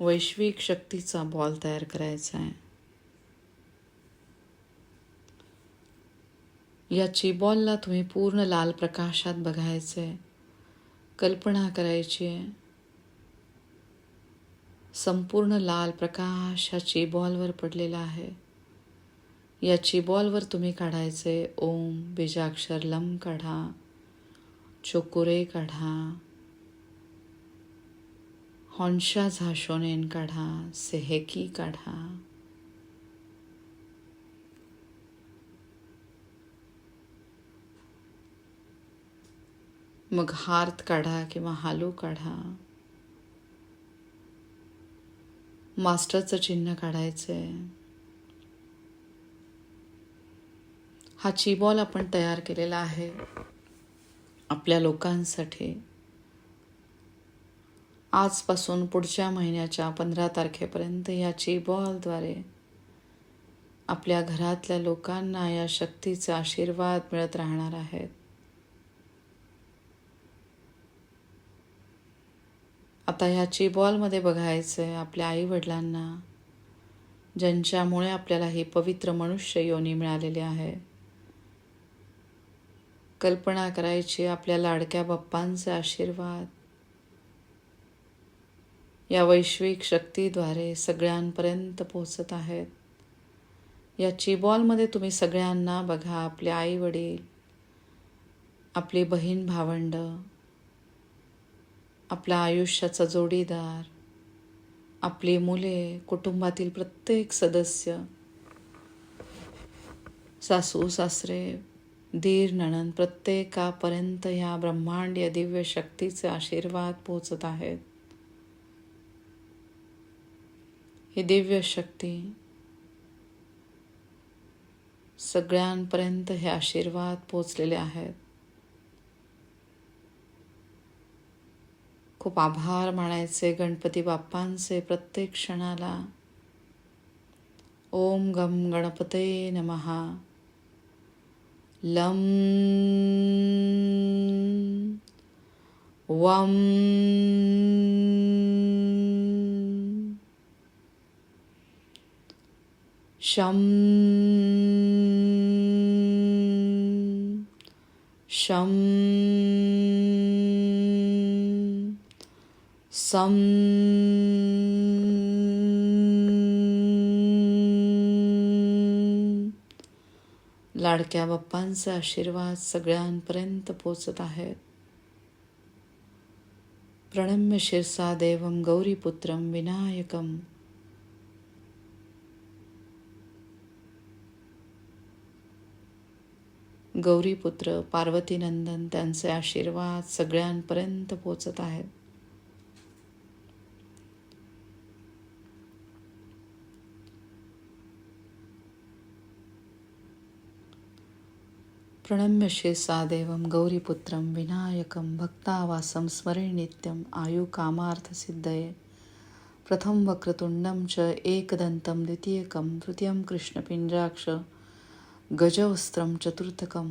वैश्विक शक्तीचा बॉल तयार करायचा आहे. या चिबॉलला तुम्ही पूर्ण लाल प्रकाशात बघायचं आहे कल्पना करायची आहे. संपूर्ण लाल प्रकाश ह्या चिबॉलवर पडलेला आहे. या चिबॉलवर तुम्ही काढायचे ओम बीजाक्षर लम काढा चोकुरे काढा. हॉन्शा झाशोनेन काढा सेहेकी काढा मग हार्त काढा किंवा हालू काढा मास्टरचं चिन्ह काढायचंय हा चीबॉल आपण तयार केलेला आहे आपल्या लोकांसाठी आजपासून पुढच्या महिन्याच्या पंधरा तारखेपर्यंत या चिबॉलद्वारे आपल्या घरातल्या लोकांना या शक्तीचा आशीर्वाद मिळत राहणार आहेत आता ह्या चिबॉलमध्ये बघायचं आहे आपल्या आई वडिलांना ज्यांच्यामुळे आपल्याला ही पवित्र मनुष्य योनी मिळालेली आहे. कल्पना करायची आपल्या लाडक्या बाप्पांचे आशीर्वाद. या वैश्विक शक्तीद्वारे सगळ्यांपर्यंत पोचत आहेत. या चिबॉलमध्ये तुम्ही सगळ्यांना बघा आपले आई वडील आपली बहीण भावंड आपल्या आयुष्याचा जोडीदार आपली मुले कुटुंबातील प्रत्येक सदस्य सासू सासरे दीर नणन प्रत्येकापर्यंत ह्या या दिव्य शक्तीचे आशीर्वाद पोचत आहेत. ही दिव्य शक्ती सगळ्यांपर्यंत हे आशीर्वाद पोचलेले आहेत. खूप आभार मानायचे गणपती बाप्पांचे प्रत्येक क्षणाला. ओम गम गणपते नमहा लम वम शम शम सम लाडक्या बाप्पांचा आशीर्वाद सगळ्यांपर्यंत पोचत आहेत. प्रणम्य शिरसा देवम गौरीपुत्रम विनायकम गौरीपुत्र पार्वतीनंदन त्यांचे आशीर्वाद सगळ्यांपर्यंत पोचत आहेत. प्रणम्य सादेवं गौरीपुत्रं विनायकं भक्तावासं स्मरे नित्यम् आयुकामार्थसिद्धये प्रथम वक्रतुण्डं च एकदन्तं द्वितीयकं तृतीयं कृष्णपिञ्जाक्ष गजवस्त्रं चतुर्थकं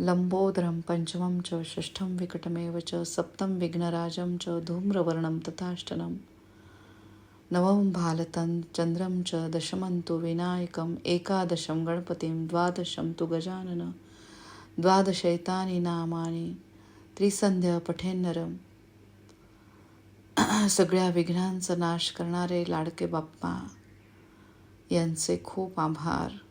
लम्बोदरं पञ्चमं च षष्ठं विकटमेव च सप्तं विघ्नराजं च धूम्रवर्णं तथाष्टनं। नवम भालतं चन्द्रं च दशमं तु विनायकम् एकादशं गणपतिं द्वादशं तु गजानन द्वादशैतानि नामानि त्रिसंध्या पठेन्नरम। सगळ्या विघ्नांचा नाश करणारे लाडके बाप्पा यांचे खूप आभार।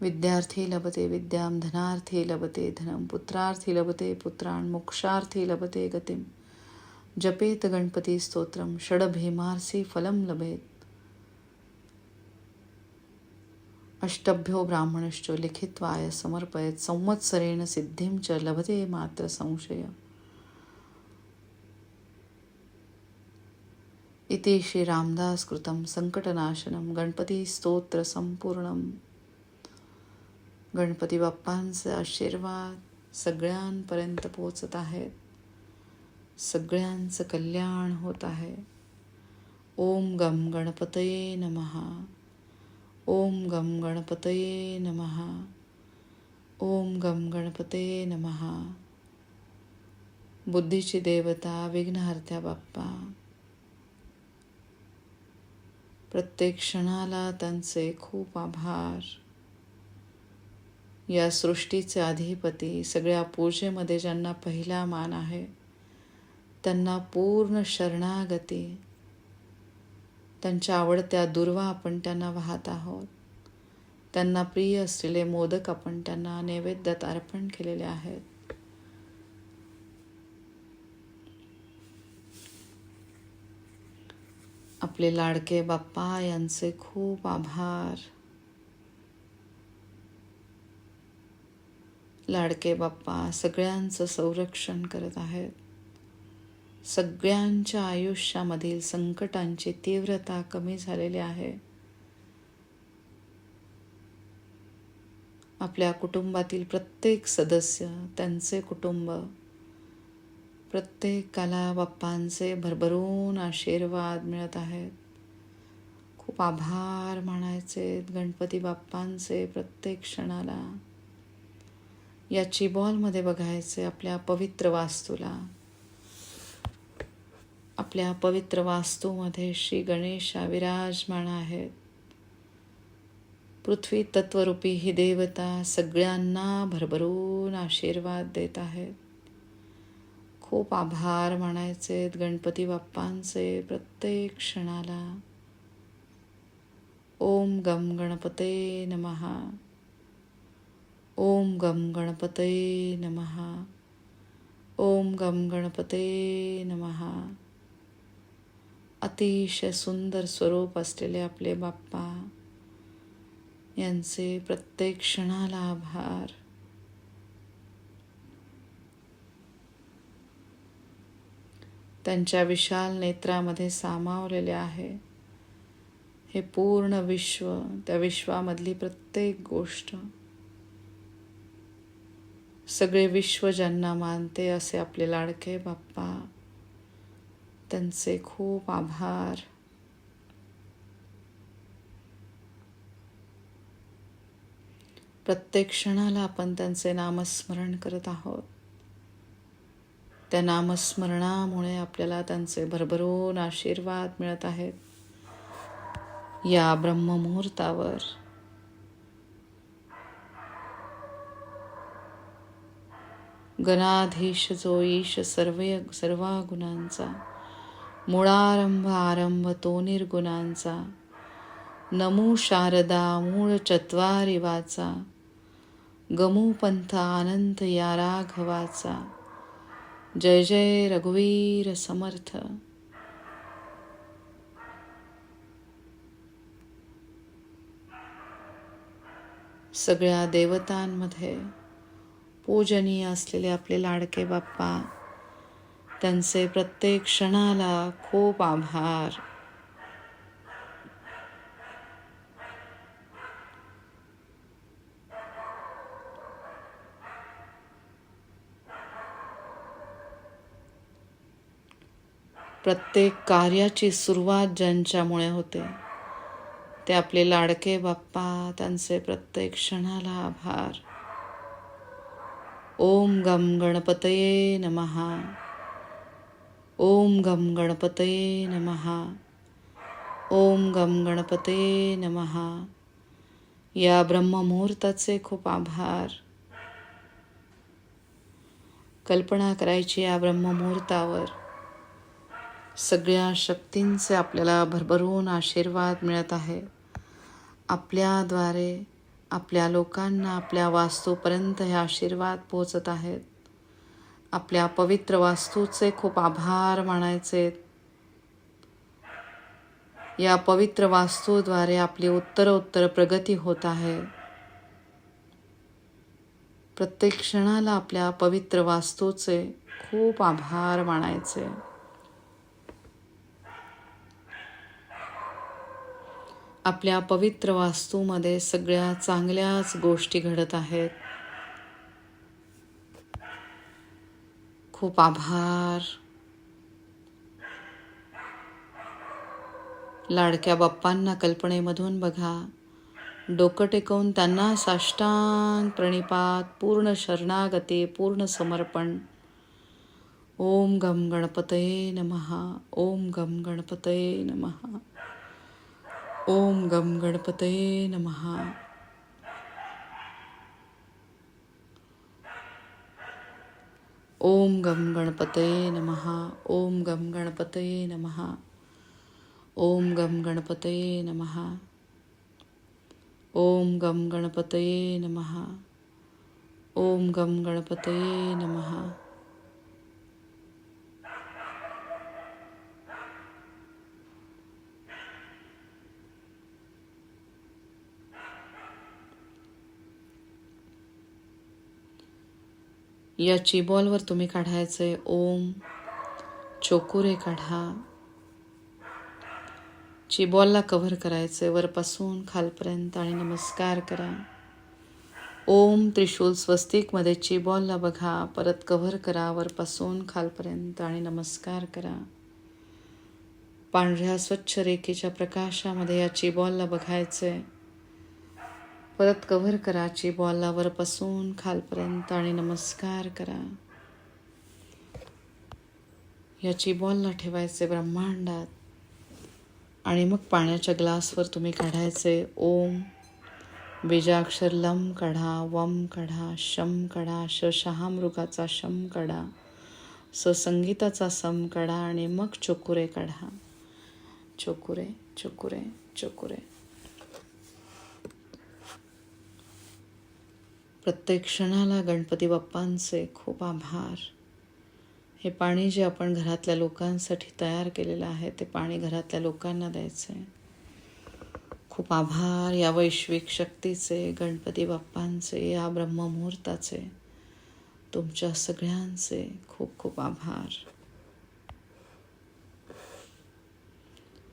विद्यार्थी लभते विद्यां धनार्थी लभते धनं पुत्रार्थी लभते पुत्रान् मोक्षार्थी लभते गतिं जपेत गणपती स्तोत्रं षडभीमार्सी फलं लभेत। अष्टभ्यो ब्राह्मणश्च लिखित्वाय समर्पयत संवत्सरेण सिद्धिं च लभते मात्र संशय। इति श्रीरामदासकृतं सङ्कटनाशनं गणपतीस्तोत्रसम्पूर्णम् गणपती बाप्पांचे आशीर्वाद सगळ्यांपर्यंत पोचत आहेत. सगळ्यांचं कल्याण होत आहे. ओम गम गणपतये नमहा ओम गम गणपतये नमः. ओम गम गणपतये नमः. बुद्धीची देवता विघ्नहर्त्या बाप्पा. प्रत्येक क्षणाला त्यांचे खूप आभार. या सृष्टीचे अधिपती सगळ्या पूजेमध्ये ज्यांना पहिला मान आहे त्यांना पूर्ण शरणागती त्यांच्या आवडत्या दुर्वा आपण त्यांना वाहत आहोत. त्यांना प्रिय असलेले मोदक आपण त्यांना नैवेद्यात अर्पण केलेले आहेत. आपले लाडके बाप्पा यांचे खूप आभार. लाडके बाप्पा सगळ्यांचं संरक्षण करत आहेत. सगळ्यांच्या आयुष्यामधील संकटांची तीव्रता कमी झालेली आहे. आपल्या कुटुंबातील प्रत्येक सदस्य त्यांचे कुटुंब प्रत्येकाला बाप्पांचे भरभरून आशीर्वाद मिळत आहेत. खूप आभार मानायचे गणपती बाप्पांचे प्रत्येक क्षणाला. याची बॉलमध्ये बघायचे आपल्या पवित्र वास्तूला. आपल्या पवित्र वास्तूमध्ये श्री गणेशा विराजमान आहेत. पृथ्वी तत्वरूपी ही देवता सगळ्यांना भरभरून आशीर्वाद देत आहेत. खूप आभार मानायचे गणपती बाप्पांचे प्रत्येक क्षणाला. ओम गम गणपते नमहा ओम गम गणपते नमहा ओम गम गणपते नमहा अतिशय सुंदर स्वरूप असलेले आपले बाप्पा यांचे प्रत्येक क्षणाला आभार. त्यांच्या विशाल नेत्रामध्ये सामावलेले आहे. हे पूर्ण विश्व त्या विश्वामधली प्रत्येक गोष्ट सगळे विश्व ज्यांना मानते असे आपले लाडके बाप्पा त्यांचे खूप आभार. प्रत्येक क्षणाला आपण त्यांचे नामस्मरण करत आहोत. त्या नामस्मरणामुळे आपल्याला त्यांचे भरभरून आशीर्वाद मिळत आहेत. या ब्रह्ममुहूर्तावर गणाधीश जो ईश सर्व सर्वा गुणांचा मुळारंभ आरंभ तो निर्गुणांचा. नमू शारदा मूळ चत्वारी वाचा. गमू आनंद या राघवाचा. जय जय रघुवीर समर्थ. सगळ्या देवतांमध्ये पूजनीय असलेले आपले लाडके बाप्पा त्यांचे प्रत्येक क्षणाला खूप आभार. प्रत्येक कार्याची सुरुवात ज्यांच्यामुळे होते ते आपले लाडके बाप्पा त्यांचे प्रत्येक क्षणाला आभार. ओम गम गणपतये नमहा ओम गम गणपतये नमहा ओम गम गणपतये नमहा या ब्रह्ममुहूर्ताचे खूप आभार। कल्पना करायची या ब्रह्ममुहूर्तावर। सगळ्या शक्तींचे आपल्याला भरभरून आशीर्वाद मिळत आहे. आपल्याद्वारे आपल्या लोकांना आपल्या वास्तूपर्यंत हे आशीर्वाद पोचत आहेत. आपल्या पवित्र वास्तूचे खूप आभार मानायचे. या पवित्र वास्तूद्वारे आपली उत्तरोत्तर प्रगती होत आहे. प्रत्येक क्षणाला आपल्या पवित्र वास्तूचे खूप आभार मानायचे. आपल्या पवित्र वास्तूमध्ये सगळ्या चांगल्याच गोष्टी घडत आहेत. खूप आभार. लाडक्या बाप्पांना कल्पनेमधून बघा. डोकं टेकवून त्यांना साष्टांग प्रणिपात पूर्ण शरणागती पूर्ण समर्पण. ओम गम गणपतये नमः. ओम गम गणपतये नमहा ओम गम गणपतये नमः। ओम गम गणपतये नमः। ओम गम गणपतये नमः। ओम गम गणपतये नमः। ओम गम गणपतये नमः। ओम गम गणपतये नमः। या चिबॉलवर तुम्ही काढायचे ओम. चोकुरे काढा. चिबॉलला कव्हर करायचे वरपासून खालपर्यंत आणि नमस्कार करा. ओम त्रिशूल स्वस्तिकमध्ये चिबॉलला बघा. परत कव्हर करा वरपासून खालपर्यंत आणि नमस्कार करा. पांढऱ्या स्वच्छ रेखेच्या प्रकाशामध्ये या चिबॉलला आहे परत कव्हर करा बॉलावर पसून खालपर्यंत आणि नमस्कार करा. याची बॉलला ठेवायचे ब्रह्मांडात आणि मग पाण्याच्या ग्लासवर तुम्ही काढायचे ओम बीजाक्षर लम काढा वम काढा शम काढा श शहामृगाचा शम काढा स संगीताचा सम काढा आणि मग चोकुरे काढा. चोकुरे चोकुरे चोकुरे. प्रत्येक क्षणाला गणपती बाप्पांचे खूप आभार. हे पाणी जे आपण घरातल्या लोकांसाठी तयार केलेलं आहे ते पाणी घरातल्या लोकांना द्यायचं आहे खूप आभार या वैश्विक शक्तीचे गणपती बाप्पांचे या ब्रह्ममुहूर्ताचे. तुमच्या सगळ्यांचे खूप खूप आभार.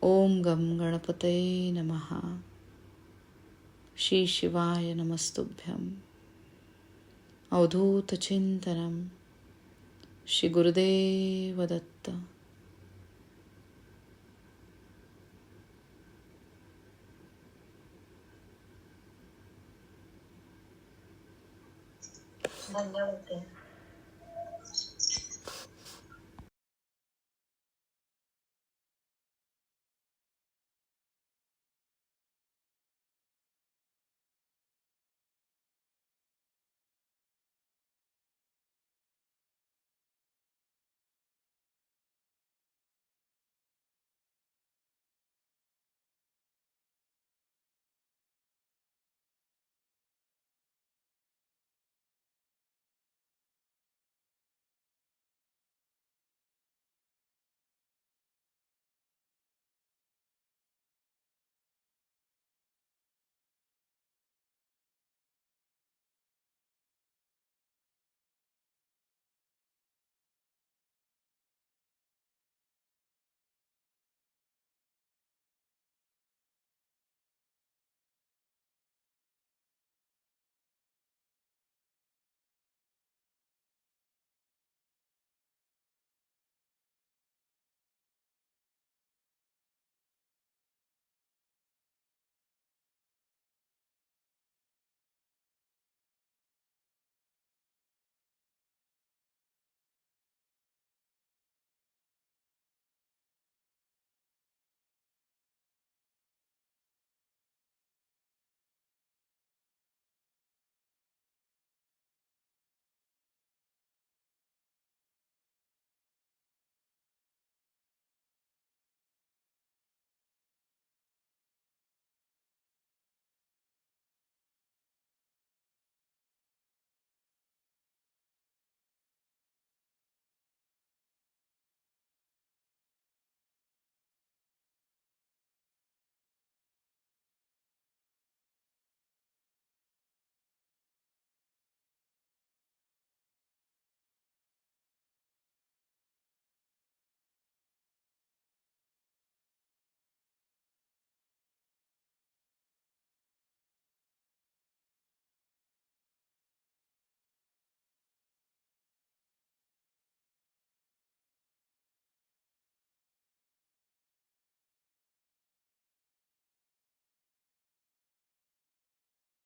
ओम गम गणपतये नमः. श्री शिवाय नमस्तुभ्यम. अवधूतचिन्तनं श्रीगुरुदेवदत्त। धन्यवाद